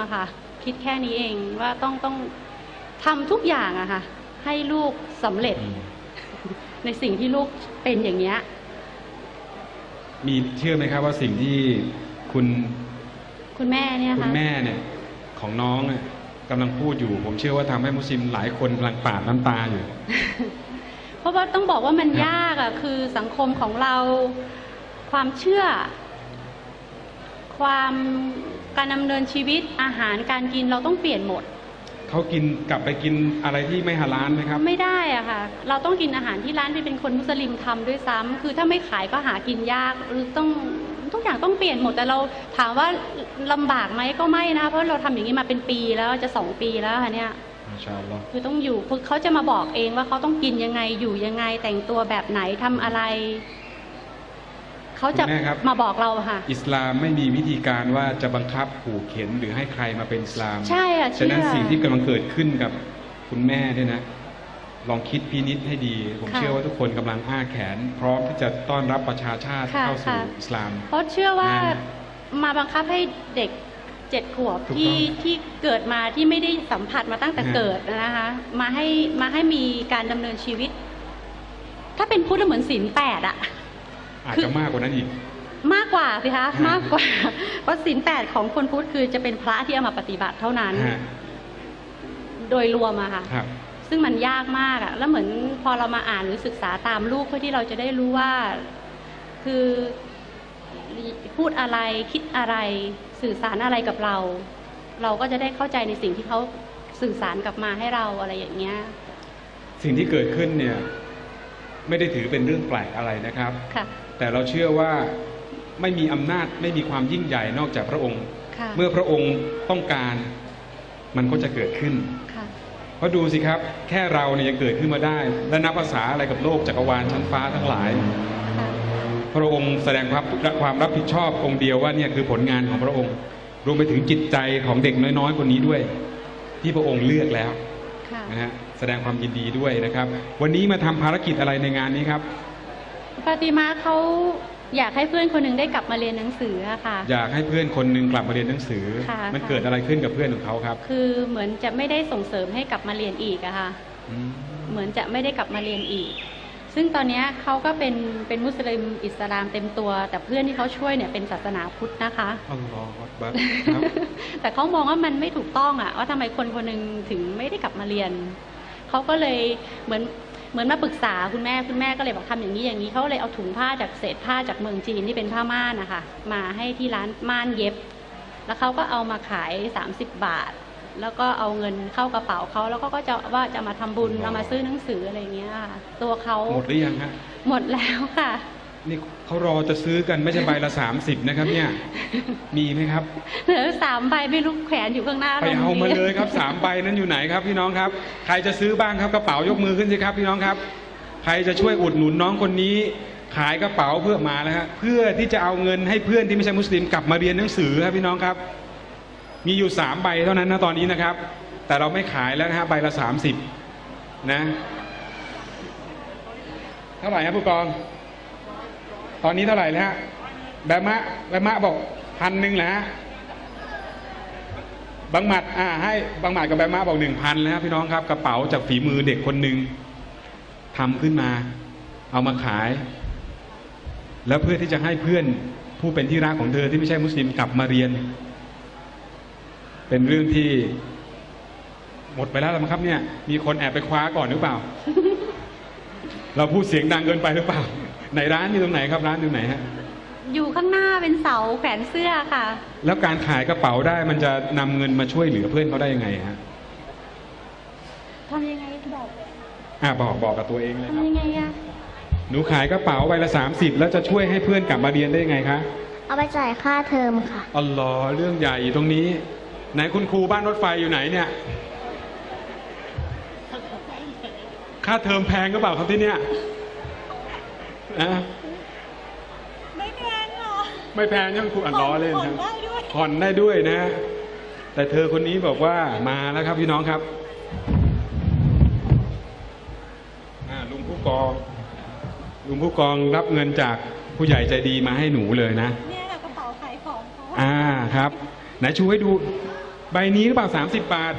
อะค่ะ คิดแค่นี้เองว่าต้องต้องทำทุกอย่างอะค่ะ ให้ลูกสำเร็จอืมในสิ่งที่ลูกเป็นอย่างเนี้ย มีเชื่อไหมครับว่าสิ่งที่คุณคุณแม่เนี่ยคุณค่ะ แม่เนี่ยของน้องเนี่ยกำลังพูดอยู่ ผมเชื่อว่าทำให้มุสลิมหลายคนกำลังปาดน้ำตาอยู่ เพราะว่าต้องบอกว่ามันครับยากอะคือสังคมของเราความเชื่อ ความการดำเนินชีวิตอาหารการกินเราต้องเปลี่ยนหมด เขากินกลับไปกินอะไรที่ไม่ฮาลาลไหมครับ ไม่ได้อะค่ะ เราต้องกินอาหารที่ร้านที่เป็นคนมุสลิมทำด้วยซ้ำคือถ้าไม่ขายก็หากินยากหรือต้องทุกอย่างต้องเปลี่ยนหมดแต่เราถามว่าลำบากไหมก็ไม่นะเพราะเราทำอย่างนี้มาเป็นปีแล้วจะสองปีแล้วค่ะเนี่ย มาชาอัลลอฮ์คือต้องอยู่คือเขาจะมาบอกเองว่าเขาต้องกินยังไงอยู่ยังไงแต่งตัวแบบไหนทำอะไร เขาจะคุณแม่ครับ มาบอกเราค่ะ อิสลามไม่มีวิธีการว่าจะบังคับขู่เข็นหรือให้ใครมาเป็นอิสลามใช่อะฉะนั้นเชื่อสิ่งที่กำลังเกิดขึ้นกับคุณแม่เนี่ยนะ ลองคิดพินิษให้ดี ผมค่ะเชื่อว่าทุกคนกำลังอ้าแขน พร้อมที่จะต้อนรับประชาชาติค่ะเข้าสู่ค่ะ อิสลาม เพราะเชื่อว่านะมาบังคับให้เด็กเจ็ดขวบถูกที่ต้องที่เกิดมาที่ไม่ได้สัมผัสมาตั้งแต่ฮะเกิดนะคะ มาให้มาให้มีการดำเนินชีวิต ถ้าเป็นพุทธเหมือนศีลแปดอะ อาจคือจะมากกว่านั้นอีก มากกว่าสิคะฮะมากกว่า เพราะศีลแปดของคนพุทธคือจะเป็นพระที่เอามาปฏิบัติเท่านั้นฮะโดยรวมอะค่ะครับซึ่งมันยากมากอะแล้วเหมือนพอเรามาอ่านหรือศึกษาตามลูกเพื่อที่เราจะได้รู้ว่า คือพูดอะไรคิดอะไรสื่อสารอะไรกับเรา เราก็จะได้เข้าใจในสิ่งที่เขาสื่อสารกลับมาให้เราอะไรอย่างเงี้ย สิ่งที่เกิดขึ้นเนี่ย ไม่ได้ถือเป็นเรื่องแปลกอะไรนะครับค่ะ แต่เราเชื่อว่าไม่มีอำนาจไม่มีความยิ่งใหญ่นอกจากพระองค์ค่ะเมื่อพระองค์ต้องการมันก็จะเกิดขึ้นค่ะเพราะดูสิครับ แค่เราเนี่ยยังเกิดขึ้นมาได้ และนับภาษาอะไรกับโลกจักรวาลชั้นฟ้าทั้งหลายค่ะพระองค์แสดงความความรับผิดชอบองค์เดียวว่าเนี่ยคือผลงานของพระองค์ รวมไปถึงจิตใจของเด็กน้อยๆคนนี้ด้วย ที่พระองค์เลือกแล้วค่ะนะฮะแสดงความยินดีด้วยนะครับ วันนี้มาทำภารกิจอะไรในงานนี้ครับ ปาติมาเขาอยากให้เพื่อนคนหนึ่งได้กลับมาเรียนหนังสืออะค่ะ อยากให้เพื่อนคนหนึ่งกลับมาเรียนหนังสือ ค่ะ มันค่ะเกิดอะไรขึ้นกับเพื่อนของเขาครับคือเหมือนจะไม่ได้ส่งเสริมให้กลับมาเรียนอีกอะค่ะ อืมเหมือนจะไม่ได้กลับมาเรียนอีก ซึ่งตอนเนี้ยเขาก็เป็นเป็นมุสลิมอิสลามเต็มตัว แต่เพื่อนที่เขาช่วยเนี่ยเป็นศาสนาพุทธนะคะ อัลลอฮฺอักบัรครับ แต่เขามองว่ามันไม่ถูกต้องอะว่าทำไมคนคนหนึ่งถึงไม่ได้กลับมาเรียน เขาก็เลยเหมือน เหมือนมาปรึกษาคุณแม่คุณแม่ก็เลยบอกทำอย่างนี้อย่างนี้เขาเลยเอาถุงผ้าจากเศษผ้าจากเมืองจีนที่เป็นผ้าม่านนะคะมาให้ที่ร้านม่านเย็บ แล้วเขาก็เอามาขาย 30 บาท แล้วก็เอาเงินเข้ากระเป๋าเขาแล้วก็ก็จะว่าจะมาทำบุญอ๋อเอามาซื้อหนังสืออะไรอย่างเงี้ยค่ะตัวเขาหมดหรือยังฮะหมดแล้วค่ะ นี่เขารอจะซื้อกันไม่ใช่ใบละสามสิบนะครับ เนี่ย มีไหมครับ เหลือสามใบไม่รู้แขวนอยู่ข้างหน้าไปโรงเอามารียนเลยครับสามใบนั้นอยู่ไหนครับพี่น้องครับ ใครจะซื้อบ้างครับกระเป๋ายกมือขึ้นสิครับ พี่น้องครับ ใครจะช่วยอุดหนุนน้องคนนี้ ขายกระเป๋าเพื่อมาแล้วฮะเพื่อที่จะเอาเงินให้เพื่อนที่ไม่ใช่มุสลิมกลับมาเรียนหนังสือครับพี่น้องครับ มีอยู่สามใบเท่านั้นนะตอนนี้นะครับ แต่เราไม่ขายแล้วนะฮะใบละสามสิบนะ เท่าไหร่ครับผู้กอง ตอนนี้เท่าไหร่แล้วฮะแบมะแบมะบอกพันหนึ่งแหละฮะบางหมัดอ่าให้บางหมัดกับแบมมาบอกหนึ่งพันแล้วพี่น้องครับ กระเป๋าจากฝีมือเด็กคนหนึ่งทำขึ้นมา เอามาขาย แล้วเพื่อที่จะให้เพื่อนผู้เป็นที่รักของเธอที่ไม่ใช่มุสลิมกลับมาเรียน เป็นเรื่องที่ หมดไปแล้วแล้วมั้งครับเนี่ย มีคนแอบไปคว้าก่อนหรือเปล่า เราพูดเสียงดังเกินไปหรือเปล่า ไหนร้านอยู่ตรงไหนครับร้านอยู่ไหนฮะอยู่ข้างหน้าเป็นเสาแขวนเสื้อค่ะ แล้วการขายกระเป๋าได้มันจะนำเงินมาช่วยเหลือเพื่อนเขาได้ยังไงฮะทำยังไงบอกอ่าบอกบอกกับตัวเองเลยครับ ทำยังไงอะหนูขายกระเป๋าใบละสามสิบแล้วจะช่วยให้เพื่อนกลับมาเรียนได้ยังไงคะเอาไปจ่ายค่าเทอมค่ะ อ๋อเหรอเรื่องใหญ่อยู่ตรงนี้ ไหนคุณครูบ้านรถไฟอยู่ไหนเนี่ย ค่าเทอมแพงก็เปล่าครับที่เนี่ย อะไม่แพงหรอไม่แพงใช่ไหมครูอ่านล้อเล่นผ่อนครับได้ด้วยผ่อนได้ด้วยนะ แต่เธอคนนี้บอกว่ามาแล้วครับพี่น้องครับอ่าลุงผู้กอง ลุงผู้กองรับเงินจากผู้ใหญ่ใจดีมาให้หนูเลยนะ เนี่ยแหละกระเป๋าขายของเขาอ่าครับ ไหนชูให้ดู ใบนี้หรือเปล่าสามสิบบาท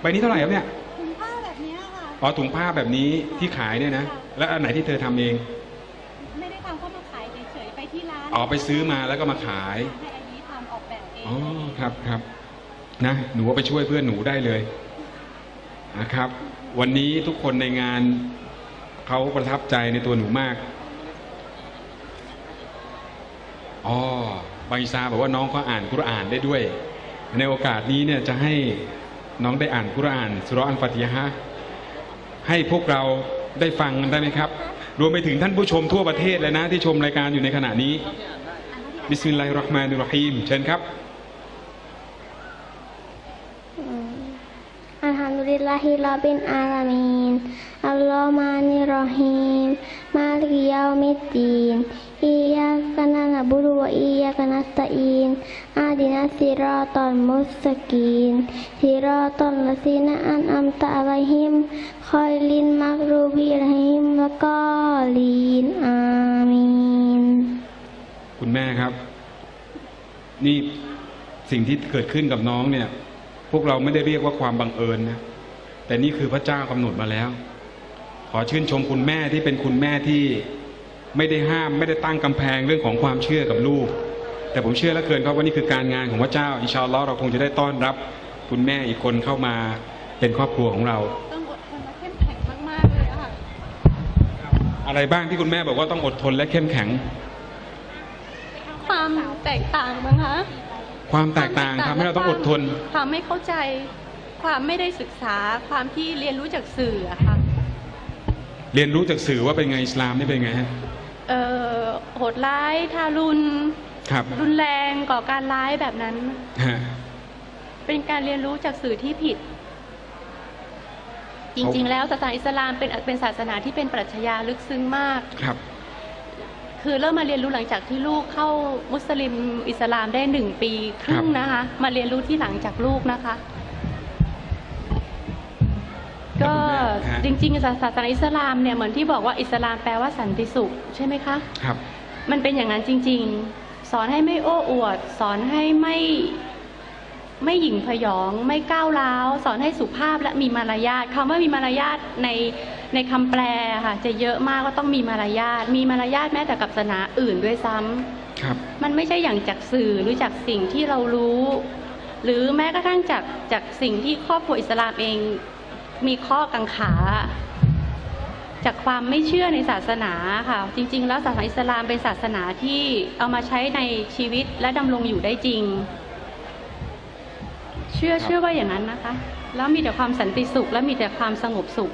ใบนี้เท่าไหร่ครับเนี่ย ถุงผ้าแบบเนี้ยค่ะ อ๋อถุงผ้าแบบนี้ที่ขายเนี่ยนะ แล้วอันไหนที่เธอทำเอง อ๋อไปซื้อมาแล้วก็มาขาย ให้อันนี้ทำออกแบบเองอ๋อครับครับนะหนูเอาไปช่วยเพื่อนหนูได้เลยนะครับ วันนี้ทุกคนในงานเขาประทับใจในตัวหนูมากอ๋อบางอิซาบอกว่าน้องเขาอ่านกุรอานได้ด้วย ในโอกาสนี้เนี่ยจะให้น้องได้อ่านกุรอานสุเราะห์อันฟาติฮะห์ให้พวกเราได้ฟังกันได้ไหมครับ รวมไปถึงท่านผู้ชมทั่วประเทศเลยนะ ที่ชมรายการอยู่ในขณะนี้ บิสมิลลาฮิรราะห์มานิรเราะฮีม เชิญครับ อัลฮัมดุลิลลาฮิรับบิลอาลามีน อัลลอฮ์มานิรรอฮีม มาลิกยามิดดีนอียากะนะนะบุดุวะอียากะนัสตะอีน อาดินัสซิรอตัลมุสกีนซิรอตัลลซีนะอันอัมตะอะลัยฮิม คอยลินมักรูบิอะลัยฮิมวกอลีนอามีนคุณแม่ครับ นี่สิ่งที่เกิดขึ้นกับน้องเนี่ย พวกเราไม่ได้เรียกว่าความบังเอิญนะแต่นี่คือพระเจ้ากำหนดมาแล้ว ขอชื่นชมคุณแม่ที่เป็นคุณแม่ที่ไม่ได้ห้ามไม่ได้ตั้งกำแพงเรื่องของความเชื่อกับลูก แต่ผมเชื่อเหลือเกินครับว่านี่คือการงานของพระเจ้าอิชาลอเราคงจะได้ต้อนรับ คุณแม่อีกคนเข้ามาเป็นครอบครัวของเรา ต้องอดทนและเข้มแข็งมากๆเลยอะค่ะ อะไรบ้างที่คุณแม่บอกว่าต้องอดทนและเข้มแข็ง ความแตกต่างมั้งคะความแตกต่างทำให้เราต้องอดทนความไม่เข้าใจ ความไม่ได้ศึกษา ความที่เรียนรู้จากสื่ออะค่ะ เรียนรู้จากสื่อว่าเป็นไงอิสลามนี่เป็นไงฮะเอ่อโหดร้ายทารุณครับรุนแรงก่อการร้ายแบบนั้นฮะเป็นการเรียนรู้จากสื่อที่ผิด จริง ๆ แล้วศาสนาอิสลามเป็นเป็นศาสนาที่เป็นปรัชญาลึกซึ้งมาก ครับ คือเริ่มมาเรียนรู้หลังจากที่ลูกเข้ามุสลิมอิสลามได้หนึ่งปีครึ่งนะคะ มาเรียนรู้ที่หลังจากลูกนะคะ ก็ฮะจริงๆศาศาสนาอิสลามเนี่ยเหมือนที่บอกว่าอิสลามแปลว่าสันติสุขใช่ไหมคะ ครับ มันเป็นอย่างนั้นจริง ๆ สอนให้ไม่โอ้อวด สอนให้ไม่ ไม่หยิ่งพยอง ไม่ก้าวร้าว สอนให้สุภาพและมีมารยาทคำว่ามีมารยาทในในคำแปลค่ะจะเยอะมากว่าต้องมีมารยาทมีมารยาทแม้แต่กับศาสนาอื่นด้วยซ้ำครับ มันไม่ใช่อย่างจากสื่อหรือจากสิ่งที่เรารู้ หรือแม้กระทั่งจากจากสิ่งที่ครอบครัวอิสลามเองมีข้อกังขา จากความไม่เชื่อในศาสนาค่ะ จริง ๆ แล้วศาสนาอิสลามเป็นศาสนาที่เอามาใช้ในชีวิตและดำรงอยู่ได้จริง เชื่อครับเชื่อว่าอย่างนั้นนะคะ แล้วมีแต่ความสันติสุข และมีแต่ความสงบสุข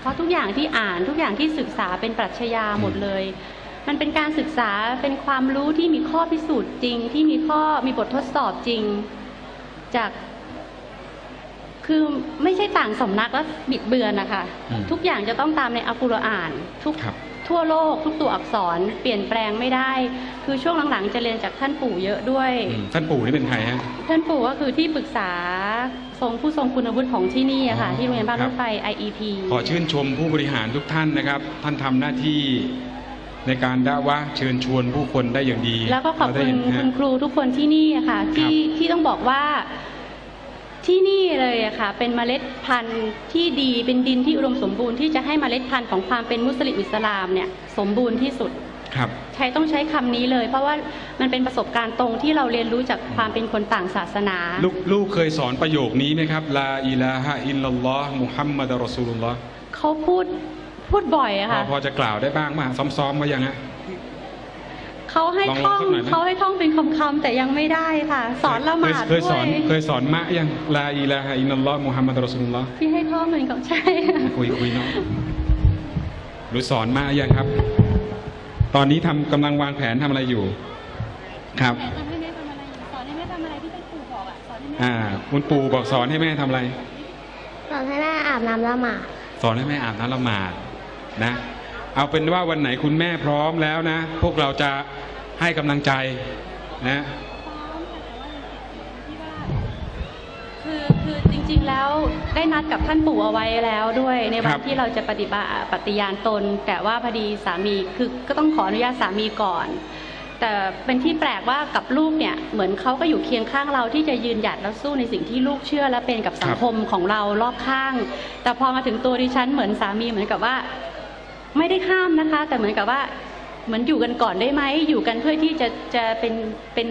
เพราะทุกอย่างที่อ่านทุกอย่างที่ศึกษาเป็นปรัชญาหมดเลย มันเป็นการศึกษาเป็นความรู้ที่มีข้อพิสูจน์จริง ที่มีข้อมีบททดสอบจริง จาก คือไม่ใช่ต่างสำนักแล้วบิดเบือนนะคะอืมทุกอย่างจะต้องตามในอัลกุรอาน ทุกครับ ทั่วโลก ทุกตัวอักษรเปลี่ยนแปลงไม่ได้ คือช่วงหลังๆ จะเรียนจากท่านปู่เยอะด้วย อืมท่านปู่นี่เป็นใครฮะ ท่านปู่ก็คือที่ปรึกษาทรงผู้ทรงคุณวุฒิของที่นี่อะค่ะ อ๋อที่โรงเรียนบ้านครัรบ ถไฟ IEP ขอชื่นชมผู้บริหารทุกท่านนะครับ ท่านทำหน้าที่ในการด่าวะห์เชิญชวนผู้คนได้อย่างดีแล้วก็ขอบเราได้คุณเห็นนะ คุฮะณครูทุกคนที่นี่อะค่ะ ที่ที่ต้องบอกว่า ที่นี่เลยอะค่ะ เป็นเมล็ดพันธุ์ที่ดีเป็นดินที่อุดมสมบูรณ์ที่จะให้เมล็ดพันธุ์ของความเป็นมุสลิมอิสลามเนี่ยสมบูรณ์ที่สุดครับใช้ต้องใช้คำนี้เลย เพราะว่ามันเป็นประสบการณ์ตรงที่เราเรียนรู้จากความเป็นคนต่างศาสนา ลูกลูกเคยสอนประโยคนี้ไหมครับลาอิลาฮะอิลลัลลอฮ์มุฮัมมัดรอซูลุลลอฮ์เขาพูดพูดบ่อยอะพอค่ะพอจะกล่าวได้บ้างมาซ้อมๆมายังฮะ เขาให้ลองท่องลองสักหน่อยไหม เขาให้ท่องเป็นคำๆแต่ยังไม่ได้ค่ะ สอนละหมาดเคยเคยด้สวอนยเคยสอนมะยังลาอิลาฮะอิลลัลลอฮ์มุฮัมมัดรอซูลุลลอฮ์ที่ให้ท่องเป็นของใช่ คุยคุยเนาะหรือสอนมายังครับ ตอนนี้ทำกำลังวางแผนทำอะไรอยู่ ครับแม่จะให้แม่ทำอะไรสอนให้แม่ทำอะไรที่เป็นปู่บอกอะสอนให้แม่อ่า คุณปู่บอกสอนให้แม่ทำอะไร สอนให้แม่อาบน้ำละหมาดสอนให้แม่อาบน้ำละหมาดนะ เอาเป็นว่าวันไหนคุณแม่พร้อมแล้วนะ พวกเราจะให้กำลังใจนะซ้อมค่ะแต่ว่ายังติดอยู่ที่ว่าคือคือจริงๆแล้วได้นัดกับท่านปู่เอาไว้แล้วด้วย ในวัครันบที่เราจะปฏิบัติปฏิญาณตน แต่ว่าพอดีสามีคือก็ต้องขออนุญาตสามีก่อน แต่เป็นที่แปลกว่ากับลูกเนี่ยเหมือนเขาก็อยู่เคียงข้างเราที่จะยืนหยัดแล้วสู้ในสิ่งที่ลูกเชื่อและเป็นกับสังคมของเรารอบข้าง แต่พอมาถึงตัวดิฉันเหมือนสามีเหมือนกับว่า ไม่ได้ห้ามนะคะ แต่เหมือนกับว่าเหมือนอยู่กันก่อนได้ไหม อยู่กันเพื่อที่จะจะเป็นเป็น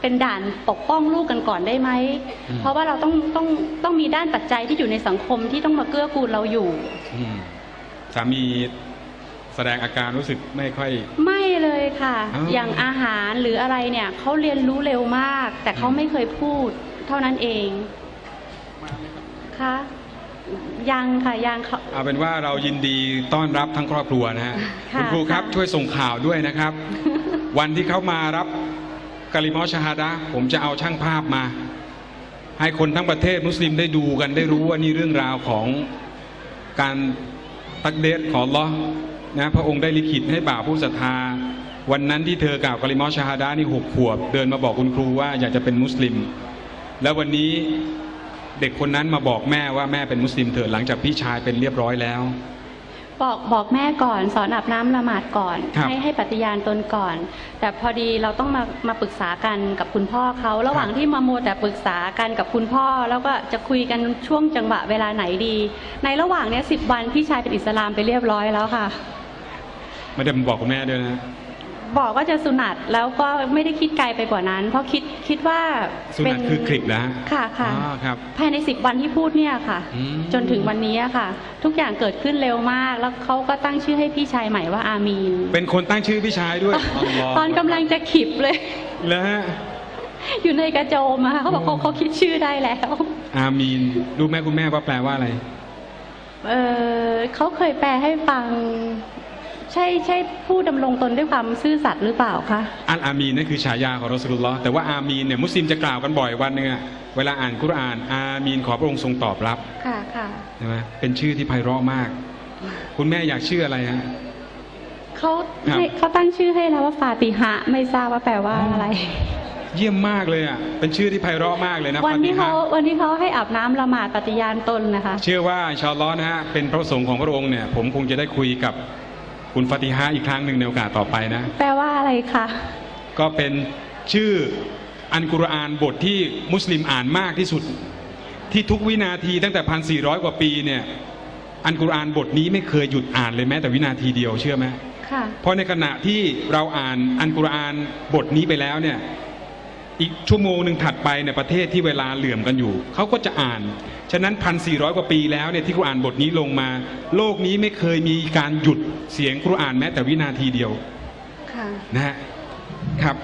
เป็นด่านปกป้องลูกกันก่อนได้ไหมอืมเพราะว่าเราต้องต้องต้องมีด้านปัจจัยที่อยู่ในสังคมที่ต้องมาเกื้อกูลเราอยู่อืมสามีแสดงอาการรู้สึกไม่ค่อย ไม่เลยค่ะอ้าวอย่างอาหารหรืออะไรเนี่ยเขาเรียนรู้เร็วมาก แต่เขาไม่เคยพูดเท่านั้นเองคะ ยังค่ะยังเขาเอาเป็นว่าเรายินดีต้อนรับทั้งครอบครัวนะฮะค่ะคุณครูครับค่ะ ช่วยส่งข่าวด้วยนะครับ วันที่เขามารับกาลิมอชฮาดะห์ผมจะเอาช่างภาพมา ให้คนทั้งประเทศมุสลิมได้ดูกันได้รู้ว่านี่เรื่องราวของการตักเดสของอัลลอฮ์นะพระองค์ได้ลิขิตให้บ่าวผู้ศรัทธา วันนั้นที่เธอกล่าวกาลิมอชฮาดะห์นี่หกขวบ เดินมาบอกคุณครูว่าอยากจะเป็นมุสลิม แล้ววันนี้ เด็กคนนั้นมาบอกแม่ว่าแม่เป็นมุสลิมเถิดหลังจากพี่ชายเป็นเรียบร้อยแล้ว บอกบอกแม่ก่อน สอนอาบน้ำละหมาดก่อน ครับให้ให้ปฏิญาณตนก่อน แต่พอดีเราต้องมามาปรึกษากันกับคุณพ่อเขาระหว่างที่มาโมวแต่ปรึกษากันกับคุณพ่อ แล้วก็จะคุยกันช่วงจังหวะเวลาไหนดี ในระหว่างเนี้ยสิบวันพี่ชายเป็นอิสลามไปเรียบร้อยแล้วค่ะ ไม่ได้มาบอกคุณแม่ด้วยนะ บอกว่าจะสุนัตแล้วก็ไม่ได้คิดไกลไปกว่านั้น เพราะคิดคิดว่าสุนัตคือคลิปนะฮะค่ะค่ะอ๋อครับภายในสิบวันที่พูดเนี่ยค่ะอืมจนถึงวันนี้อะค่ะ ทุกอย่างเกิดขึ้นเร็วมาก แล้วเขาก็ตั้งชื่อให้พี่ชายใหม่ว่าอามีน เป็นคนตั้งชื่อพี่ชายด้วย ตอนกำลังจะขิบเลยแล้วฮะอยู่ในกระโจมอะค่ะเขาบอกเขาเขาคิดชื่อได้แล้ว อามีนรู้ไหมคุณแม่ว่าแปลว่าอะไรเออเขาเคยแปลให้ฟัง ใช่ใช่ผู้ดำรงตนด้วยความซื่อสัตย์หรือเปล่าคะ อัลอามีนนั่นคือฉายาของรอสุลลอฮ์แต่ว่าอามีนเนี่ยมุสลิมจะกล่าวกันบ่อยวันหนึ่งอะเวลาอ่านกุรอาน อามีนขอพระองค์ทรงตอบรับค่ะค่ะใช่ไหมเป็นชื่อที่ไพเราะมาก คุณแม่อยากชื่ออะไรฮะ เขาครับ ให้เขาตั้งชื่อให้แล้วว่าฟาติฮะไม่ทราบว่าแปลว่าอะไร เยี่ยมมากเลยอะเป็นชื่อที่ไพเราะมากเลยนะวันที่ฟติเขาฮะวันที่เขาให้อาบน้ำละหมาดปฏิญาณตนนะคะ เชื่อว่าอินชาอัลลอฮ์นะฮะเป็นพระประสงค์ของพระองค์เนี่ยผมคงจะได้คุยกับ คุณฟาติฮะอีกครั้งหนึ่งในโอกาสต่อไปนะ แปลว่าอะไรคะ ก็เป็นชื่ออันกุรอานบทที่มุสลิมอ่านมากที่สุด ที่ทุกวินาทีตั้งแต่พันสี่ร้อยกว่าปีเนี่ยอันกุรอานบทนี้ไม่เคยหยุดอ่านเลยแม้แต่วินาทีเดียวเชื่อไหมค่ะ เพราะในขณะที่เราอ่านอันกุรอานบทนี้ไปแล้วเนี่ย อีกชั่วโมงหนึ่งถัดไปเนี่ยประเทศที่เวลาเหลื่อมกันอยู่ เขาก็จะอ่าน ฉะนั้นพันสี่ร้อยกว่าปีแล้วเนี่ยที่กุรอานบทนี้ลงมา โลกนี้ไม่เคยมีการหยุดเสียงกุรอานแม้แต่วินาทีเดียวค่ะนะฮะครับ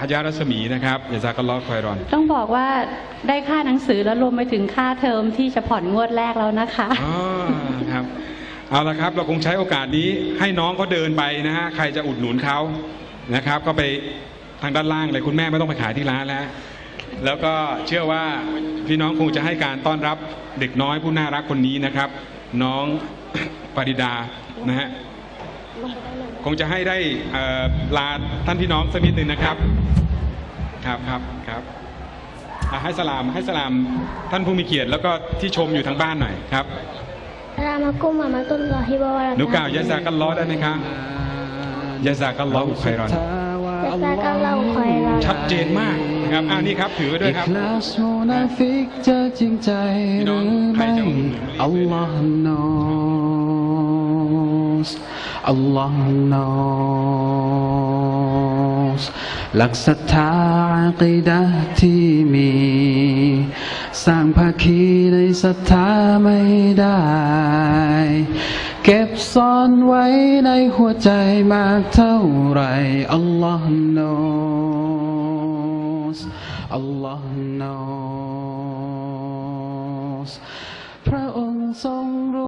ฮายารัศมีนะครับยาซากัลลอฮ์คอยรอน ต้องบอกว่าได้ค่าหนังสือแล้วรวมไปถึงค่าเทอมที่จะผ่อนงวดแรกแล้วนะคะอ๋อครับเอาละครับเราคงใช้โอกาสนี้ให้น้องเขาเดินไปนะฮะใครจะอุดหนุนเขานะครับ ก็ไป ทางด้านล่างเลยคุณแม่ไม่ต้องไปขายที่ร้านแล้ว แล้วก็เชื่อว่าพี่น้องคงจะให้การต้อนรับเด็กน้อยผู้น่ารักคนนี้นะครับ น้องปริดานะฮะคงจะให้ได้เอ่อลาท่านพี่น้องสักนิดหนึ่งนะครับครับครับครับอะให้สลามให้สลามท่านผู้มีเกียรติแล้วก็ที่ชมอยู่ทางบ้านหน่อยครับ Assalamualaikum warahmatullahi หนูกล่าว wabarakatuh ยะซากัลลอฮ์ได้ไหมครับยะซากัลลอฮ์ไครอน Jazakallahu khairan ชัดเจนมากนะครับอ่านี่ครับถือไว้ด้วยครับอิคลาสมุนาฟิกจะจริงใจพี่หน้รือองใครไม่จะอุดหนุนอัลลอฮ์ knows อัลลอฮ์ knows หลักศรัทธาอากีดะห์ที่มี สร้างภาคีในศรัทธาไม่ได้ เก็บซ่อนไว้ในหัวใจมากเท่าไรอัลลอฮ์ knows อัลลอฮ์ knows